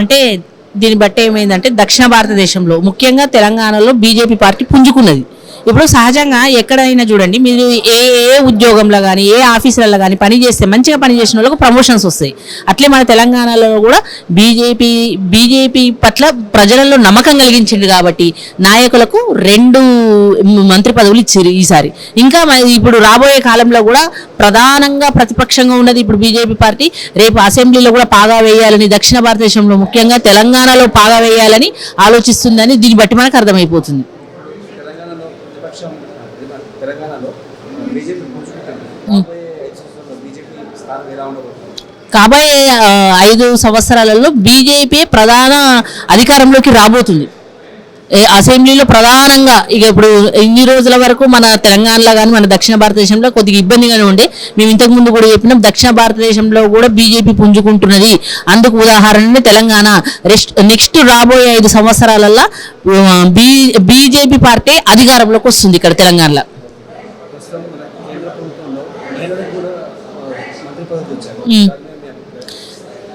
అంటే దీన్ని బట్టి ఏమైందంటే దక్షిణ భారతదేశంలో ముఖ్యంగా తెలంగాణలో బీజేపీ పార్టీ పుంజుకున్నది. ఇప్పుడు సహజంగా ఎక్కడైనా చూడండి మీరు ఏ ఏ ఉద్యోగంలో కానీ ఏ ఆఫీసులలో కానీ పని చేస్తే మంచిగా పని చేసిన వాళ్ళకు ప్రమోషన్స్ వస్తాయి. అట్లే మన తెలంగాణలో కూడా బీజేపీ బీజేపీ పట్ల ప్రజలలో నమ్మకం కలిగించింది కాబట్టి నాయకులకు రెండు మంత్రి పదవులు ఇచ్చారు ఈసారి. ఇంకా ఇప్పుడు రాబోయే కాలంలో కూడా ప్రధానంగా ప్రతిపక్షంగా ఉన్నది ఇప్పుడు బీజేపీ పార్టీ. రేపు అసెంబ్లీలో కూడా పాగా వేయాలని దక్షిణ భారతదేశంలో ముఖ్యంగా తెలంగాణలో పాగా వేయాలని ఆలోచిస్తుందని దీన్ని బట్టి మనకు అర్థమైపోతుంది. తెలంగాణలో బీజేపీ కూర్చుంటుంది. రాబోయే ఐదు సంవత్సరాల్లో బీజేపీ స్థానం ఎలా ఉండబోతుంది? కాబోయే ఐదు సంవత్సరాలలో బీజేపీ ప్రధాన అధికారంలోకి రాబోతుంది. అసెంబ్లీలో ప్రధానంగా ఇక ఇప్పుడు ఇన్ని రోజుల వరకు మన తెలంగాణలో కానీ మన దక్షిణ భారతదేశంలో కొద్దిగా ఇబ్బందిగానే ఉండే. మేము ఇంతకు ముందు కూడా చెప్పినాం దక్షిణ భారతదేశంలో కూడా బీజేపీ పుంజుకుంటున్నది. అందుకు ఉదాహరణ తెలంగాణ. రెస్ట్ నెక్స్ట్ రాబోయే ఐదు సంవత్సరాలలో బీ బీజేపీ పార్టీ అధికారంలోకి వస్తుంది ఇక్కడ తెలంగాణలో. మంత్రి పదవులు ఇచ్చారు మ్మ్. దాని మీద మీ అభిప్రాయం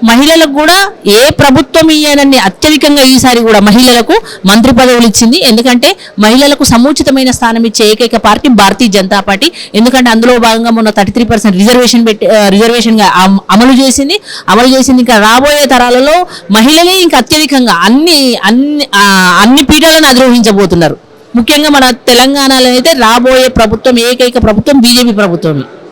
మహిళలకు కూడా ఏ ప్రభుత్వం ఇయ్యనని అత్యధికంగా ఈసారి కూడా మహిళలకు మంత్రి పదవులు ఇచ్చింది. ఎందుకంటే మహిళలకు సముచితమైన స్థానం ఇచ్చే ఏకైక పార్టీ భారతీయ జనతా పార్టీ. ఎందుకంటే అందులో భాగంగా మొన్న థర్టీ త్రీ పర్సెంట్ రిజర్వేషన్ పెట్టి రిజర్వేషన్గా అమలు చేసింది. అమలు చేసింది ఇంకా రాబోయే తరాలలో మహిళలే ఇంకా అత్యధికంగా అన్ని అన్ని అన్ని పీఠాలను అధిరోహించబోతున్నారు. ముఖ్యంగా మన తెలంగాణలో అయితే రాబోయే ప్రభుత్వం ఏకైక ప్రభుత్వం బీజేపీ ప్రభుత్వమే.